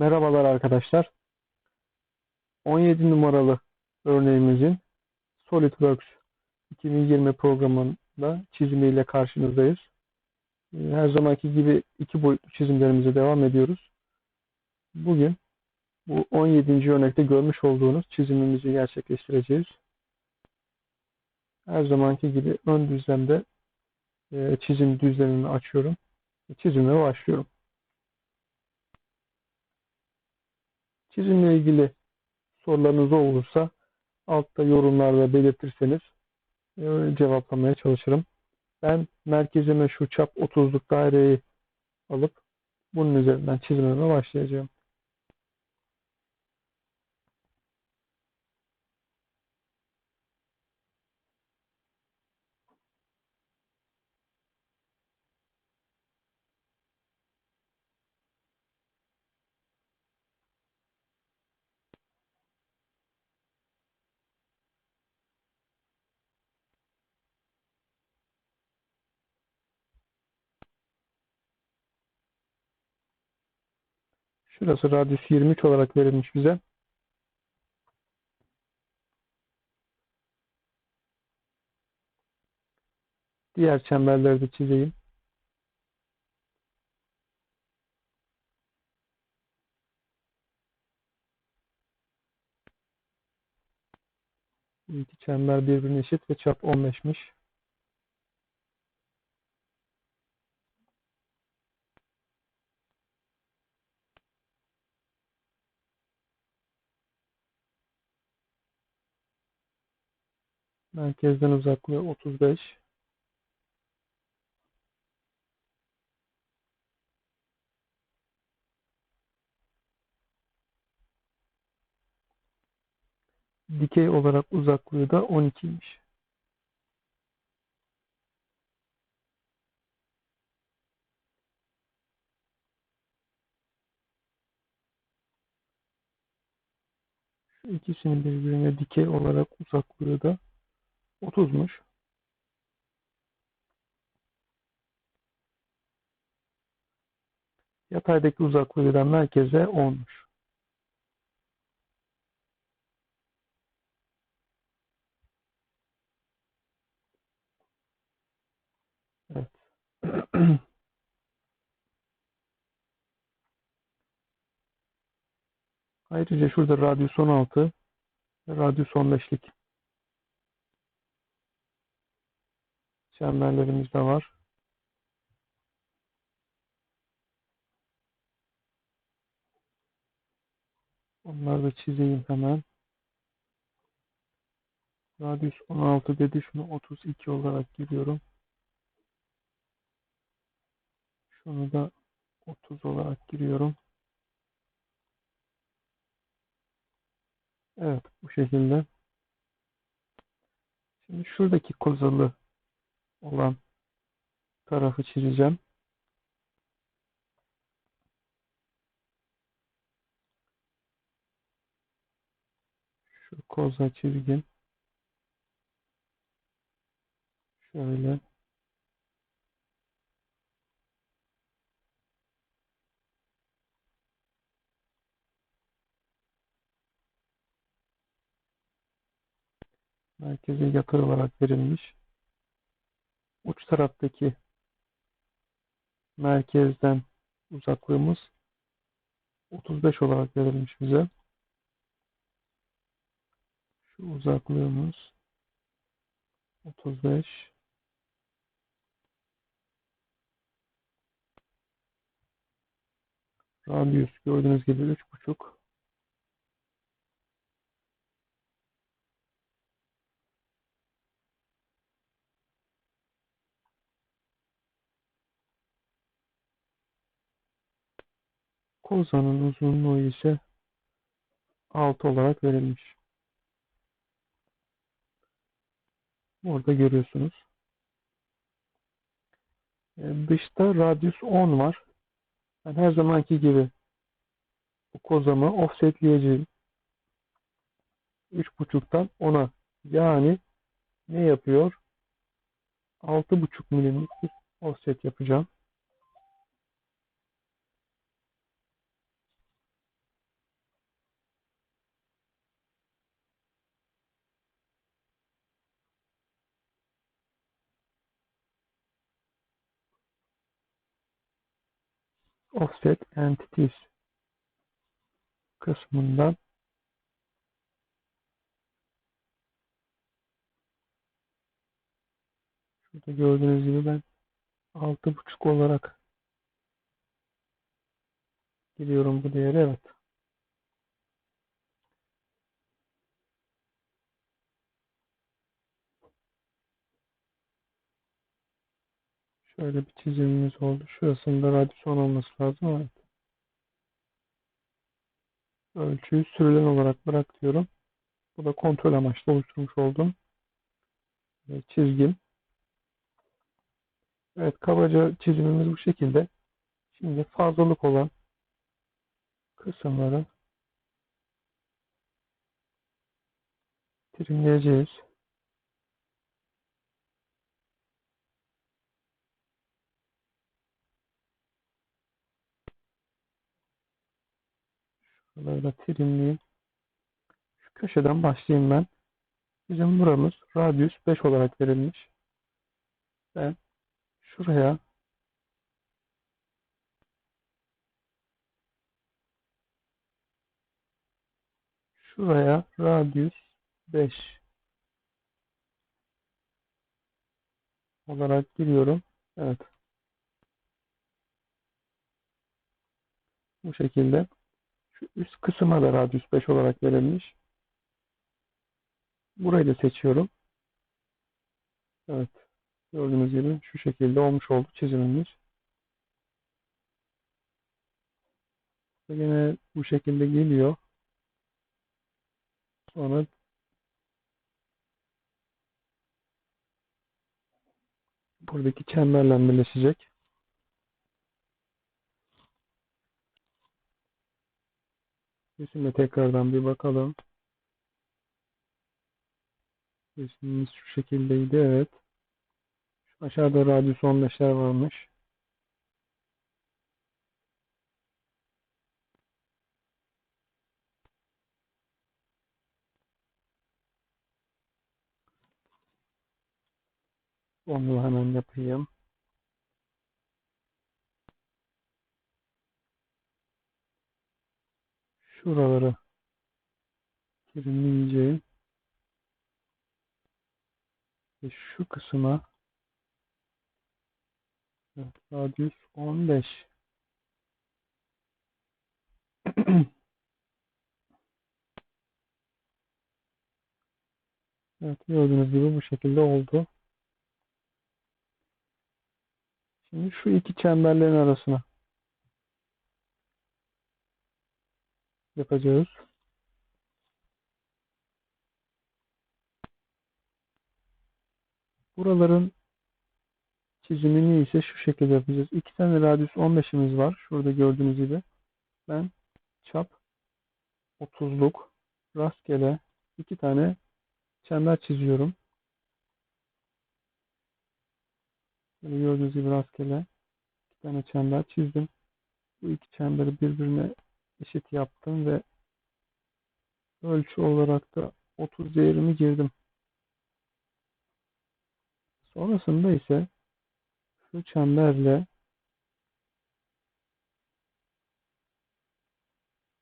Merhabalar arkadaşlar. 17 numaralı örneğimizin SolidWorks 2020 programında çizimiyle karşınızdayız. Ee, Her zamanki gibi iki boyutlu çizimlerimize devam ediyoruz. Bugün bu 17. örnekte görmüş olduğunuz çizimimizi gerçekleştireceğiz. Her zamanki gibi ön düzlemde e, çizim düzlemimi açıyorum. Çizime başlıyorum. Çizimle ilgili sorularınız olursa altta yorumlarda belirtirseniz e, cevaplamaya çalışırım. Ben merkezime şu çap 30'luk daireyi alıp bunun üzerinden çizimime başlayacağım. Şurası radyüs 23 olarak verilmiş bize. Diğer çemberleri de çizeyim. İki çember birbirine eşit ve çap 15'miş. Merkezden uzaklığı 35. Dikey olarak uzaklığı da 12'ymiş. Şu ikisinin birbirine dikey olarak uzaklığı da 30'muş. Yataydaki uzaklığı da merkeze 10'muş. Evet. Ayrıca şurada radyüs 16 ve radyüs 15'lik çemberlerimiz de var. Onları da çizeyim hemen. Radyüs 16 dedi. Şunu 32 olarak giriyorum. Şunu da 30 olarak giriyorum. Evet bu şekilde. Şimdi şuradaki kozalı olan tarafı çizeceğim. Şu koza çizgim. Şöyle. Merkeze yatay olarak verilmiş. Uç taraftaki merkezden uzaklığımız 35 olarak verilmiş bize. Şu uzaklığımız 35. Radyüs gördüğünüz gibi 3,5. Kozanın uzunluğu ise 6 olarak verilmiş. Orada görüyorsunuz. Ee, Dışta radyüs 10 var. Ben her zamanki gibi bu kozamı offsetleyeceğim. 3.5'tan 10'a. Yani ne yapıyor? 6.5 milimlik bir offset yapacağım. Offset Entities kısmından şurada gördüğünüz gibi ben 6.5 olarak giriyorum bu değeri. Evet. Şöyle bir çizimimiz oldu. Şurasında radyüsyon olması lazım. Evet. Ölçüyü sürülen olarak bırak diyorum. Bu da kontrol amaçlı oluşturmuş olduğum e, çizgim. Evet kabaca çizimimiz bu şekilde. Şimdi fazlalık olan kısımları trimleyeceğiz. Şuraları trimleyeyim. Şu köşeden başlayayım ben. Bizim buramız radius 5 olarak verilmiş. Ben şuraya şuraya radius 5 olarak giriyorum. Evet. Bu şekilde. Şu üst kısma da radius 5 olarak verilmiş. Burayı da seçiyorum. Evet. Gördüğünüz gibi şu şekilde olmuş oldu çizimimiz. Yine bu şekilde geliyor. Sonra buradaki çemberle birleşecek. Resimle tekrardan bir bakalım. Resmimiz şu şekildeydi. Evet. Şu aşağıda radyus 15'ler varmış. Onu hemen yapayım. Şuraları kirimleyeceğim. Ve şu kısma radius 15 Evet gördüğünüz gibi bu şekilde oldu. Şimdi şu iki çemberlerin arasına yapacağız. Buraların çizimini ise şu şekilde yapacağız. İki tane radius 15'imiz var. Şurada gördüğünüz gibi. Ben çap 30'luk rastgele iki tane çember çiziyorum. Böyle gördüğünüz gibi rastgele iki tane çember çizdim. Bu iki çemberi birbirine eşit yaptım ve ölçü olarak da 30 değerimi girdim. Sonrasında ise şu çemberle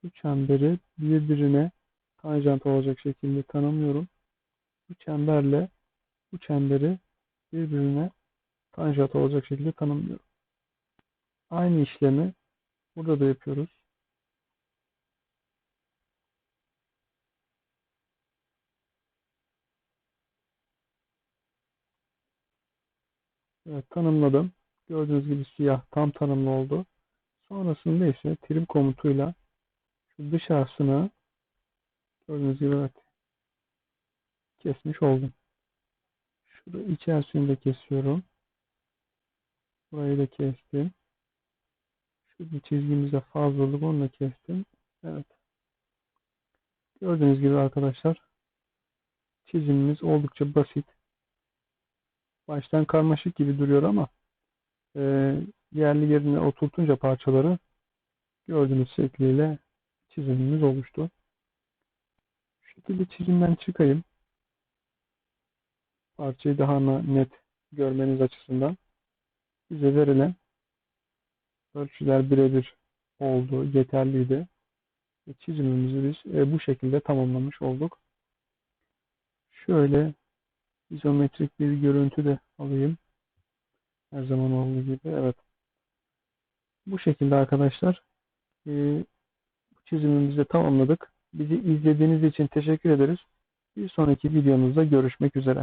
şu çemberi birbirine tanjant olacak şekilde tanımlıyorum. Bu çemberle bu çemberi birbirine tanjant olacak şekilde tanımlıyorum. Aynı işlemi burada da yapıyoruz. Tanımladım. Gördüğünüz gibi siyah tam tanımlı oldu. Sonrasında ise trim komutuyla şu dışarısını gördüğünüz gibi evet kesmiş oldum. Şurada içerisini de kesiyorum. Burayı da kestim. Şurada çizgimizde fazlalık onu da kestim. Evet. Gördüğünüz gibi arkadaşlar çizimimiz oldukça basit. Baştan karmaşık gibi duruyor ama e, yerli yerine oturtunca parçaları gördüğünüz şekliyle çizimimiz oluştu. Şu şekilde çizimden çıkayım. Parçayı daha net görmeniz açısından bize verilen Ölçüler birebir oldu, yeterliydi. Çizimimizi biz e, bu şekilde tamamlamış olduk. Şöyle izometrik bir görüntü de alayım. Her zaman olduğu gibi. Evet. Bu şekilde arkadaşlar e, çizimimizi de tamamladık. Bizi izlediğiniz için teşekkür ederiz. Bir sonraki videomuzda görüşmek üzere.